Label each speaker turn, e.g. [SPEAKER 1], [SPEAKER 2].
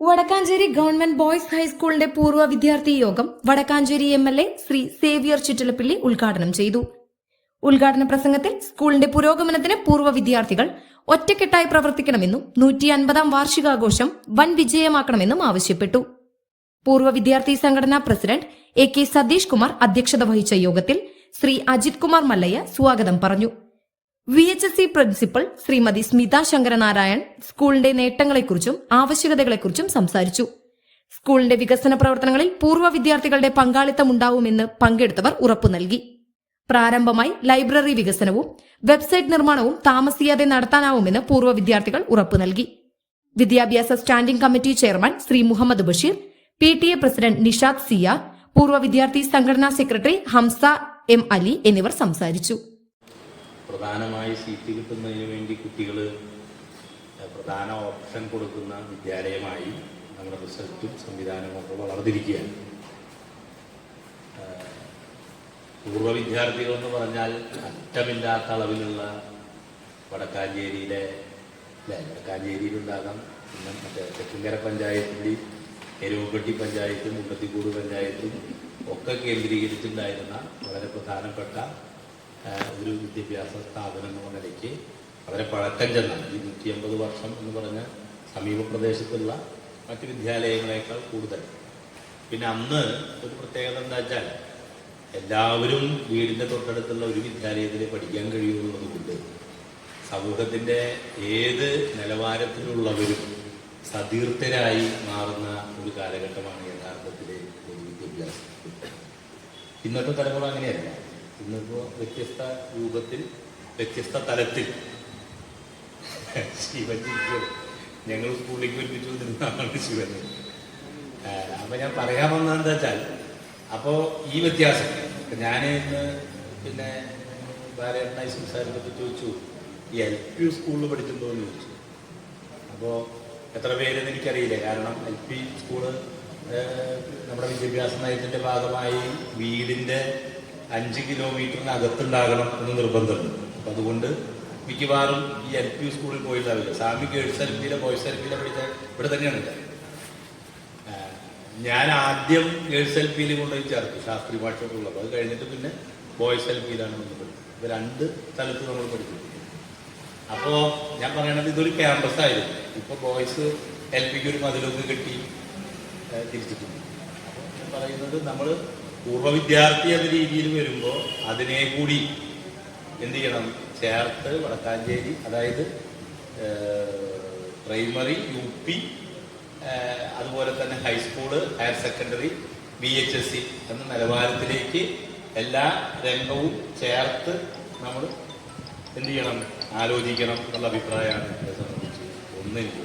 [SPEAKER 1] Vadakkanchery government boys ഹൈസ്കൂളിന്റെ പൂർവ വിദ്യാർത്ഥി യോഗം Vadakkanchery M L A Shri Xavier Chittilappilly ഉദ്ഘാടനം ചെയ്തു. ഉദ്ഘാടന പ്രസംഗത്തിൽ സ്കൂളിന്റെ പുരോഗമനത്തിന് പൂർവ വിദ്യാർത്ഥികൾ ഒറ്റക്കെട്ടായി പ്രവർത്തിക്കണമെന്നും നൂറ്റി അൻപതാം വാർഷികാഘോഷം വൻ വിജയമാക്കണമെന്നും ആവശ്യപ്പെട്ടു. പൂർവ വിദ്യാർത്ഥി സംഘടനാ president A K Satheesh Kumar അധ്യക്ഷത വഹിച്ച യോഗത്തിൽ ശ്രീ അജിത് കുമാർ മല്ലയ്യ സ്വാഗതം പറഞ്ഞു. V H S C principal Shrimati Smitha Sankaranarayan സ്കൂളിന്റെ നേട്ടങ്ങളെക്കുറിച്ചും ആവശ്യകതകളെക്കുറിച്ചും സംസാരിച്ചു. സ്കൂളിന്റെ വികസന പ്രവർത്തനങ്ങളിൽ പൂർവ വിദ്യാർത്ഥികളുടെ പങ്കാളിത്തം ഉണ്ടാവുമെന്ന് പങ്കെടുത്തവർ ഉറപ്പു നൽകി. പ്രാരംഭമായി ലൈബ്രറി വികസനവും വെബ്സൈറ്റ് നിർമ്മാണവും താമസിയാതെ നടത്താനാവുമെന്ന് പൂർവ വിദ്യാർത്ഥികൾ ഉറപ്പു നൽകി. വിദ്യാഭ്യാസ standing committee chairman Shri Muhammad Basheer P T A president Nishad Siya പൂർവ വിദ്യാർത്ഥി സംഘടനാ സെക്രട്ടറി ഹംസ എം അലി എന്നിവർ സംസാരിച്ചു.
[SPEAKER 2] പ്രധാനമായി സീറ്റ് കിട്ടുന്നതിന് വേണ്ടി കുട്ടികൾ പ്രധാന ഓപ്ഷൻ കൊടുക്കുന്ന വിദ്യാലയമായി നമ്മുടെ റിസൾട്ടും സംവിധാനവും ഒക്കെ വളർന്നിരിക്കുകയാണ്. പൂർവ വിദ്യാർത്ഥികൾ എന്ന് പറഞ്ഞാൽ അറ്റമില്ലാത്ത അളവിലുള്ള വടക്കാഞ്ചേരിയിലെ അല്ലേ വടക്കാഞ്ചേരിയിലുണ്ടാകാം. പിന്നെ മറ്റേ തെക്കിങ്കര പഞ്ചായത്തിന്റെ എരുവപ്പെട്ടി പഞ്ചായത്തും മുണ്ടത്തിക്കൂട് പഞ്ചായത്തും ഒക്കെ കേന്ദ്രീകരിച്ചുണ്ടായിരുന്ന വളരെ പ്രധാനപ്പെട്ട ഒരു വിദ്യാഭ്യാസ സ്ഥാപനം എന്ന നിലയ്ക്ക് വളരെ പഴക്കം ചെന്ന ഈ നൂറ്റി അമ്പത് വർഷം എന്ന് പറഞ്ഞ സമീപ പ്രദേശത്തുള്ള മറ്റ് വിദ്യാലയങ്ങളെക്കാൾ കൂടുതൽ. പിന്നെ അന്ന് ഒരു പ്രത്യേകത എന്താ വെച്ചാൽ എല്ലാവരും വീടിന്റെ തൊട്ടടുത്തുള്ള ഒരു വിദ്യാലയത്തിൽ പഠിക്കാൻ കഴിയുമെന്നുള്ളത് കൊണ്ട് സമൂഹത്തിന്റെ ഏത് നിലവാരത്തിലുള്ളവരും സതീർത്ഥരായി മാറുന്ന ഒരു കാലഘട്ടമാണ് യഥാർത്ഥത്തിൽ പൊതുവിദ്യാഭ്യാസം ഇന്നത്തെ തലമുറ അങ്ങനെയല്ല. ഇന്നിപ്പോൾ വ്യത്യസ്ത രൂപത്തിൽ വ്യത്യസ്ത തലത്തിൽ. ശിവൻ. ഞങ്ങൾ സ്കൂളിലേക്ക് ഒരുമിച്ച് നിന്നാണ് ശിവൻ അപ്പൊ ഞാൻ പറയാൻ വന്നതെന്താ വെച്ചാൽ അപ്പോ ഈ വ്യത്യാസം. ഞാൻ ഇന്ന് പിന്നെ ഭാര്യനായി സംസാരിച്ചപ്പോൾ ചോദിച്ചു എൽ പി സ്കൂളിൽ പഠിക്കുമ്പോൾ എന്ന് ചോദിച്ചു. അപ്പോൾ എത്ര പേരെന്ന് എനിക്കറിയില്ല. കാരണം എൽ പി സ്കൂൾ നമ്മുടെ വിദ്യാഭ്യാസ നയത്തിന്റെ ഭാഗമായി വീടിന്റെ അഞ്ച് കിലോമീറ്ററിനകത്തുണ്ടാകണം എന്ന് നിർബന്ധമുണ്ട്. അപ്പം അതുകൊണ്ട് മിക്കവാറും ഈ എൽ പി സ്കൂളിൽ പോയിട്ടുണ്ടാവില്ല. സ്വാമി ഗേൾസ് എൽ പിയിലെ ബോയ്സ് എൽ പിയിലെ പഠിച്ച ഇവിടെ തന്നെയാണ് ഞാൻ ആദ്യം ഗേൾസ് എൽ പിയിൽ കൊണ്ടുപോയി ചേർത്തു ശാസ്ത്രി ഭാഷയൊക്കെ ഉള്ളത്. അത് കഴിഞ്ഞിട്ട് പിന്നെ ബോയ്സ് എൽ പിയിലാണ് നമ്മൾ പഠിച്ചത് രണ്ട് സ്ഥലത്ത് നമ്മൾ പഠിച്ചു അപ്പോ ഞാൻ പറയണത് ഇതൊരു ക്യാമ്പസ് ആയിരുന്നു. ഇപ്പൊ ബോയ്സ് എൽ പിക്ക് ഒരു മതിലൊക്കെ കിട്ടി തിരിച്ചിട്ടുണ്ട്. അപ്പോൾ പറയുന്നത് നമ്മൾ പൂർവ വിദ്യാർത്ഥി എന്ന രീതിയിൽ വരുമ്പോൾ അതിനെ കൂടി എന്ത് ചെയ്യണം? ചേർത്ത് വടക്കാഞ്ചേരി അതായത് പ്രൈമറി യു പി അതുപോലെ തന്നെ high school higher secondary B H S C എന്ന നിലവാരത്തിലേക്ക് എല്ലാ രംഗവും ചേർത്ത് നമ്മൾ എന്ത് ചെയ്യണം? ആലോചിക്കണം എന്നുള്ള അഭിപ്രായമാണ് എന്നെ സംബന്ധിച്ച്. ഒന്നെനിക്ക്